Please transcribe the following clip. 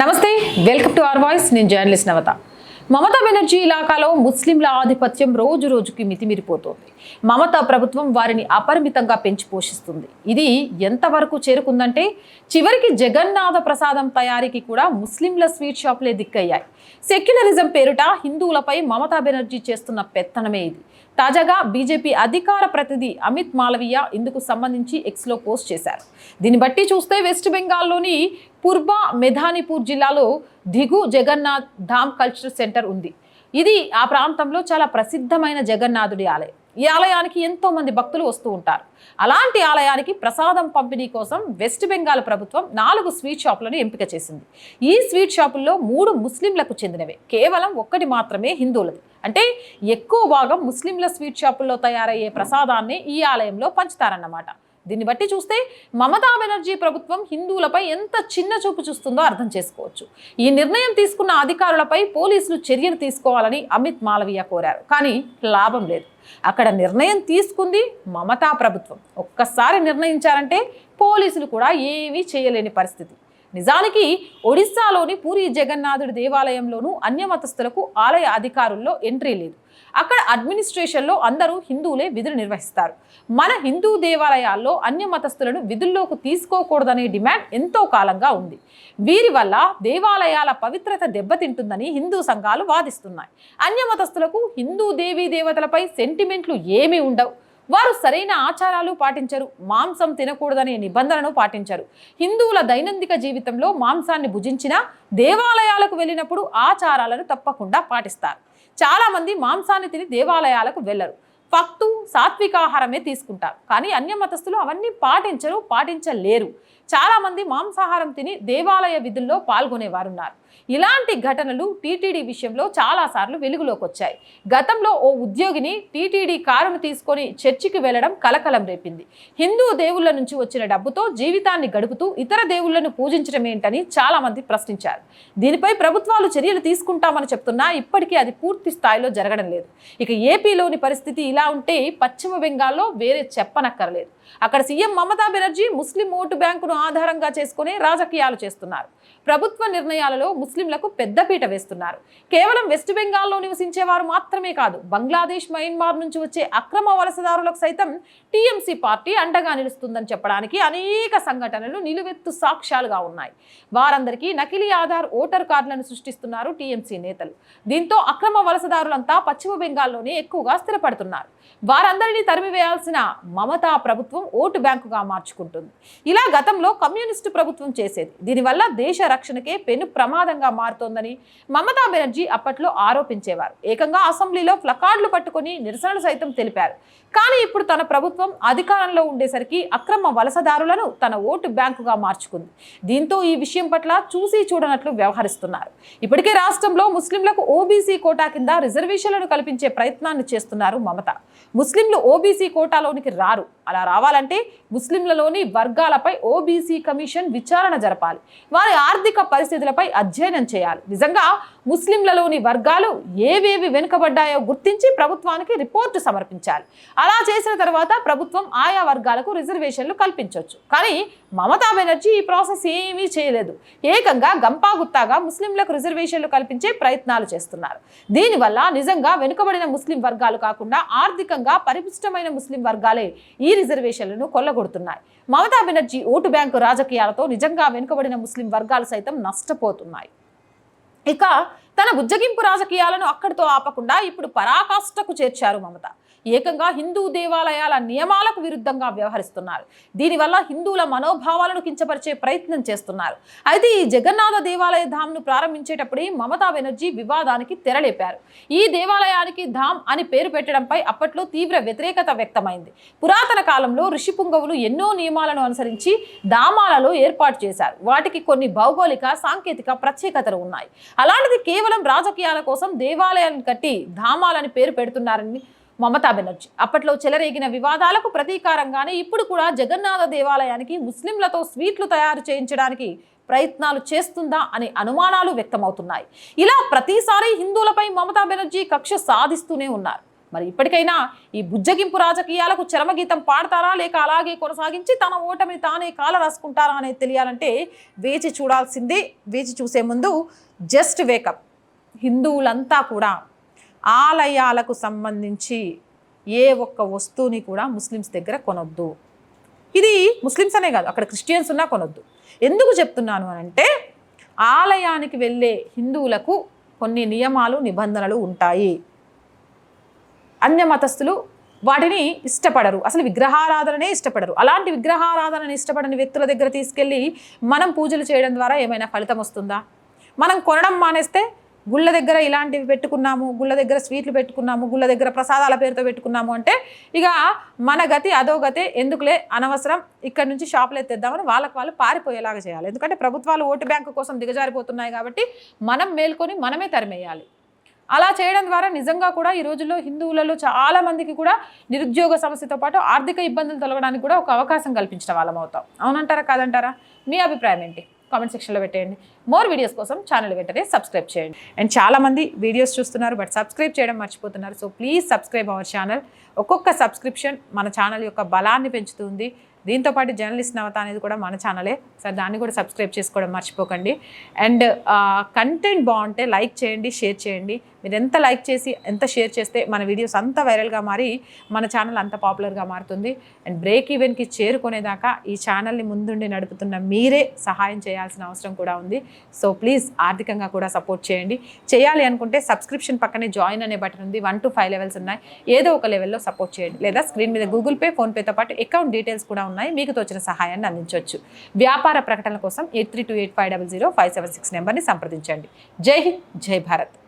నమస్తే welcome to our voice. నేను journalist నవత. మమతా బెనర్జీ ఇలాకాలో ముస్లింల ఆధిపత్యం రోజు రోజుకి మితిమిరిపోతోంది. మమతా ప్రభుత్వం వారిని అపరిమితంగా పెంచి పోషిస్తుంది. ఇది ఎంతవరకు చేరుకుందంటే చివరికి జగన్నాథ ప్రసాదం తయారీకి కూడా ముస్లింల స్వీట్ షాప్లే దిక్కయ్యాయి. సెక్యులరిజం పేరుట హిందువులపై మమతా బెనర్జీ చేస్తున్న పెత్తనమే ఇది. తాజాగా బీజేపీ అధికార ప్రతినిధి అమిత్ మాలవీయ ఇందుకు సంబంధించి ఎక్స్లో పోస్ట్ చేశారు. దీన్ని బట్టి చూస్తే వెస్ట్ బెంగాల్లోని పూర్బా మెధానిపూర్ జిల్లాలో దిగు జగన్నాథ్ ధామ్ కల్చరల్ సెంటర్ ఉంది. ఇది ఆ ప్రాంతంలో చాలా ప్రసిద్ధమైన జగన్నాథుడి ఆలయం. ఈ ఆలయానికి ఎంతో మంది భక్తులు వస్తూ ఉంటారు. అలాంటి ఆలయానికి ప్రసాదం పంపిణీ కోసం వెస్ట్ బెంగాల్ ప్రభుత్వం నాలుగు స్వీట్ షాపులను ఎంపిక చేసింది. ఈ స్వీట్ షాపుల్లో మూడు ముస్లింలకు చెందినవే. కేవలం ఒక్కటి మాత్రమే హిందువులది. అంటే ఎక్కువ భాగం ముస్లింల స్వీట్ షాపుల్లో తయారయ్యే ప్రసాదాన్ని ఈ ఆలయంలో పంచుతారన్నమాట. దీన్ని బట్టి చూస్తే మమతా బెనర్జీ ప్రభుత్వం హిందువులపై ఎంత చిన్న చూపు చూస్తుందో అర్థం చేసుకోవచ్చు. ఈ నిర్ణయం తీసుకున్న అధికారులపై పోలీసులు చర్యలు తీసుకోవాలని అమిత్ మాలవీయ కోరారు. కానీ లాభం లేదు. అక్కడ నిర్ణయం తీసుకుంది మమతా ప్రభుత్వం. ఒక్కసారి నిర్ణయించారంటే పోలీసులు కూడా ఏమీ చేయలేని పరిస్థితి. నిజానికి ఒడిస్సాలోని పూరి జగన్నాథుడి దేవాలయంలోనూ అన్యమతస్థులకు ఆలయ అధికారుల్లో ఎంట్రీ లేదు. అక్కడ అడ్మినిస్ట్రేషన్లో అందరూ హిందువులే విధులు నిర్వహిస్తారు. మన హిందూ దేవాలయాల్లో అన్య మతస్థులను విధుల్లోకి తీసుకోకూడదనే డిమాండ్ ఎంతో కాలంగా ఉంది. వీరి వల్ల దేవాలయాల పవిత్రత దెబ్బతింటుందని హిందూ సంఘాలు వాదిస్తున్నాయి. అన్య మతస్థులకు హిందూ దేవీ దేవతలపై సెంటిమెంట్లు ఏమీ ఉండవు. వారు సరైన ఆచారాలు పాటించరు మాంసం తినకూడదనే నిబంధనను పాటించరు. హిందువుల దైనందిక జీవితంలో మాంసాన్ని భుజించినా దేవాలయాలకు వెళ్ళినప్పుడు ఆచారాలను తప్పకుండా పాటిస్తారు. చాలామంది మాంసాన్ని తిని దేవాలయాలకు వెళ్ళరు. ఫక్తు సాత్వికాహారమే తీసుకుంటారు. కానీ అన్య మతస్థులు అవన్నీ పాటించరు పాటించలేరు. చాలామంది మాంసాహారం తిని దేవాలయ విధుల్లో పాల్గొనేవారున్నారు. ఇలాంటి ఘటనలు టీటీడీ విషయంలో చాలాసార్లు వెలుగులోకి వచ్చాయి. గతంలో ఓ ఉద్యోగిని టీటీడీ కారును తీసుకొని చర్చికి వెళ్ళడం కలకలం రేపింది. హిందూ దేవుళ్ళ నుంచి వచ్చిన డబ్బుతో జీవితాన్ని గడుపుతూ ఇతర దేవుళ్ళను పూజించడం ఏంటని చాలా మంది ప్రశ్నించారు. దీనిపై ప్రభుత్వాలు చర్యలు తీసుకుంటామని చెప్తున్నా ఇప్పటికీ అది పూర్తి స్థాయిలో జరగడం లేదు. ఇక ఏపీలోని పరిస్థితి ఇలా ఉంటే పశ్చిమ బెంగాల్లో వేరే చెప్పనక్కర్లేదు. అక్కడ సీఎం మమతా బెనర్జీ ముస్లిం ఓటు బ్యాంకును ఆధారంగా చేసుకుని రాజకీయాలు చేస్తున్నారు. ప్రభుత్వ నిర్ణయాలలో ముస్లింలకు పెద్దపీట వేస్తున్నారు. కేవలం వెస్ట్ బెంగాల్లో నివసించే వారు మాత్రమే కాదు బంగ్లాదేశ్ మయన్మార్ నుంచి వచ్చే అక్రమ వలసదారులకు సైతం టీఎంసీ పార్టీ అండగా నిలుస్తుందని చెప్పడానికి అనేక సంఘటనలు నిలువెత్తు సాక్ష్యాలుగా ఉన్నాయి. వారందరికీ నకిలీ ఆధార్ ఓటర్ కార్డులను సృష్టిస్తున్నారు టీఎంసీ నేతలు. దీంతో అక్రమ వలసదారులంతా పశ్చిమ బెంగాల్లోనే ఎక్కువగా స్థిరపడుతున్నారు. వారందరినీ తరిమివేయాల్సిన మమతా ప్రభుత్వం ఓటు బ్యాంకుగా మార్చుకుంటుంది. ఇలా గతంలో కమ్యూనిస్టు ప్రభుత్వం చేసేది. దీనివల్ల దేశ రక్షణకే పెను ఆధారంగా మారుతోందని మమతా బెనర్జీ అప్పట్లో ఆరోపించేవారు. ఏకంగా అసెంబ్లీలో ప్లకార్డులు పట్టుకొని నిరసనలు సైతం తెలిపారు. కానీ ఇప్పుడు తన ప్రభుత్వం అధికారంలో ఉండేసరికి అక్రమ వలసదారులను తన ఓటు బ్యాంకుగా మార్చుకుంది. దీంతో ఈ విషయం పట్ల చూసి చూడనట్లు వ్యవహరిస్తున్నారు. ఇప్పటికే రాష్ట్రంలో ముస్లింలకు ఓబీసీ కోటా కింద రిజర్వేషన్లను కల్పించే ప్రయత్నాన్ని చేస్తున్నారు మమత. ముస్లింలు ఓబీసీ కోటాలోనికి రారు. అలా రావాలంటే ముస్లింలలోని వర్గాలపై ఓబీసీ కమిషన్ విచారణ జరపాలి. వారి ఆర్థిక పరిస్థితులపై అధ్యయనం చేయాలి. నిజంగా ముస్లింలలోని వర్గాలు ఏవేవి వెనుకబడ్డాయో గుర్తించి ప్రభుత్వానికి రిపోర్టు సమర్పించాలి. అలా చేసిన తర్వాత ప్రభుత్వం ఆయా వర్గాలకు రిజర్వేషన్లు కల్పించవచ్చు కానీ మమతా బెనర్జీ ఈ ప్రాసెస్ ఏమీ చేయలేదు. ఏకంగా గంపాగుత్తాగా ముస్లింలకు రిజర్వేషన్లు కల్పించే ప్రయత్నాలు చేస్తున్నారు. దీనివల్ల నిజంగా వెనుకబడిన ముస్లిం వర్గాలు కాకుండా ఆర్థికంగా పరిపుష్టమైన ముస్లిం వర్గాలే ఈ రిజర్వేషన్లను కొల్లగొడుతున్నాయి. మమతా బెనర్జీ ఓటు బ్యాంకు రాజకీయాలతో నిజంగా వెనుకబడిన ముస్లిం వర్గాలు సైతం నష్టపోతున్నాయి. ఇక తన బుజ్జగింపు రాజకీయాలను అక్కడితో ఆపకుండా ఇప్పుడు పరాకాష్ఠకు చేర్చారు మమత. ఏకంగా హిందూ దేవాలయాల నియమాలకు విరుద్ధంగా వ్యవహరిస్తున్నారు. దీనివల్ల హిందువుల మనోభావాలను కించపరిచే ప్రయత్నం చేస్తున్నారు. అయితే ఈ జగన్నాథ దేవాలయ ధామ్ను ప్రారంభించేటప్పుడే మమతా బెనర్జీ వివాదానికి తెరలేపారు. ఈ దేవాలయానికి ధామ్ అని పేరు పెట్టడంపై అప్పట్లో తీవ్ర వ్యతిరేకత వ్యక్తమైంది. పురాతన కాలంలో ఋషిపుంగవులు ఎన్నో నియమాలను అనుసరించి ధామాలలో ఏర్పాటు చేశారు. వాటికి కొన్ని భౌగోళిక సాంకేతిక ప్రత్యేకతలు ఉన్నాయి. అలాంటిది కేవలం రాజకీయాల కోసం దేవాలయాన్ని కట్టి ధామాలని పేరు పెడుతున్నారని మమతా బెనర్జీ. అప్పట్లో చెలరేగిన వివాదాలకు ప్రతీకారంగానే ఇప్పుడు కూడా జగన్నాథ దేవాలయానికి ముస్లింలతో స్వీట్లు తయారు చేయించడానికి ప్రయత్నాలు చేస్తుందా అనే అనుమానాలు వ్యక్తమవుతున్నాయి. ఇలా ప్రతిసారి హిందువులపై మమతా బెనర్జీ కక్ష సాధిస్తూనే ఉన్నారు. మరి ఇప్పటికైనా ఈ బుజ్జగింపు రాజకీయాలకు చరమగీతం పాడతారా లేక అలాగే కొనసాగించి తన ఓటమిని తానే కాల రాసుకుంటారా అనేది తెలియాలంటే వేచి చూడాల్సిందే. వేచి చూసే ముందు జస్ట్ వేకప్. హిందువులంతా కూడా ఆలయాలకు సంబంధించి ఏ ఒక్క వస్తువుని కూడా ముస్లిమ్స్ దగ్గర కొనొద్దు. ఇది ముస్లిమ్స్ అనే కాదు అక్కడ క్రిస్టియన్స్ ఉన్నా కొనొద్దు. ఎందుకు చెప్తున్నాను అంటే ఆలయానికి వెళ్ళే హిందువులకు కొన్ని నియమాలు నిబంధనలు ఉంటాయి. అన్య మతస్థులు వాటిని ఇష్టపడరు. అసలు విగ్రహారాధననే ఇష్టపడరు. అలాంటి విగ్రహారాధనని ఇష్టపడని వ్యక్తుల దగ్గర తీసుకెళ్ళి మనం పూజలు చేయడం ద్వారా ఏమైనా ఫలితం వస్తుందా? మనం కొనడం మానేస్తే గుళ్ళ దగ్గర ఇలాంటివి పెట్టుకున్నాము గుళ్ళ దగ్గర స్వీట్లు పెట్టుకున్నాము గుళ్ళ దగ్గర ప్రసాదాల పేరుతో పెట్టుకున్నాము అంటే ఇక మన గతి అదో గతే ఎందుకులే అనవసరం ఇక్కడ నుంచి షాపులు ఎత్తేద్దామని వాళ్ళకి వాళ్ళు పారిపోయేలాగా చేయాలి. ఎందుకంటే ప్రభుత్వాలు ఓటు బ్యాంకు కోసం దిగజారిపోతున్నాయి కాబట్టి మనం మేల్కొని మనమే తరిమేయాలి. అలా చేయడం ద్వారా నిజంగా కూడా ఈ రోజుల్లో హిందువులలో చాలా మందికి కూడా నిరుద్యోగ సమస్యతో పాటు ఆర్థిక ఇబ్బందులు తొలగడానికి కూడా ఒక అవకాశం కల్పించిన వాళ్ళం అవుతాం. అవునంటారా కాదంటారా? మీ అభిప్రాయం ఏంటి? కామెంట్ సెక్షన్లో పెట్టేయండి. మోర్ వీడియోస్ కోసం ఛానల్ వెంటనే సబ్స్క్రైబ్ చేయండి. అండ్ చాలామంది వీడియోస్ చూస్తున్నారు బట్ సబ్స్క్రైబ్ చేయడం మర్చిపోతున్నారు. So please subscribe our channel. ఒక్కొక్క సబ్స్క్రిప్షన్ మన ఛానల్ యొక్క బలాన్ని పెంచుతుంది. దీంతో పాటు జర్నలిస్ట్ నవత అనేది కూడా మన ఛానలే. సార్ దాన్ని కూడా సబ్స్క్రైబ్ చేసుకోవడం మర్చిపోకండి. అండ్ కంటెంట్ బాగుంటే లైక్ చేయండి షేర్ చేయండి. మీరు ఎంత లైక్ చేసి ఎంత షేర్ చేస్తే మన వీడియోస్ అంత వైరల్గా మారి మన ఛానల్ అంత పాపులర్గా మారుతుంది. అండ్ బ్రేక్ ఈవెన్కి చేరుకునేదాకా ఈ ఛానల్ని ముందుండి నడుపుతున్న మీరే సహాయం చేయాల్సిన అవసరం కూడా ఉంది. సో ప్లీజ్ ఆర్థికంగా కూడా సపోర్ట్ చేయండి. చేయాలి అనుకుంటే సబ్స్క్రిప్షన్ పక్కనే జాయిన్ అనే బటన్ ఉంది. వన్ టు ఫైవ్ లెవెల్స్ ఉన్నాయి. ఏదో ఒక లెవెల్లో సపోర్ట్ చేయండి. లేదా స్క్రీన్ మీద గూగుల్ పే ఫోన్పేతో పాటు అకౌంట్ డీటెయిల్స్ కూడా ఉన్నాయి. మీకు తోచిన సహాయాన్ని అందించవచ్చు. వ్యాపార ప్రకటనల కోసం eight three two eight five double zero five seven six నెంబర్ని సంప్రదించండి. జై హింద్ జై భారత్.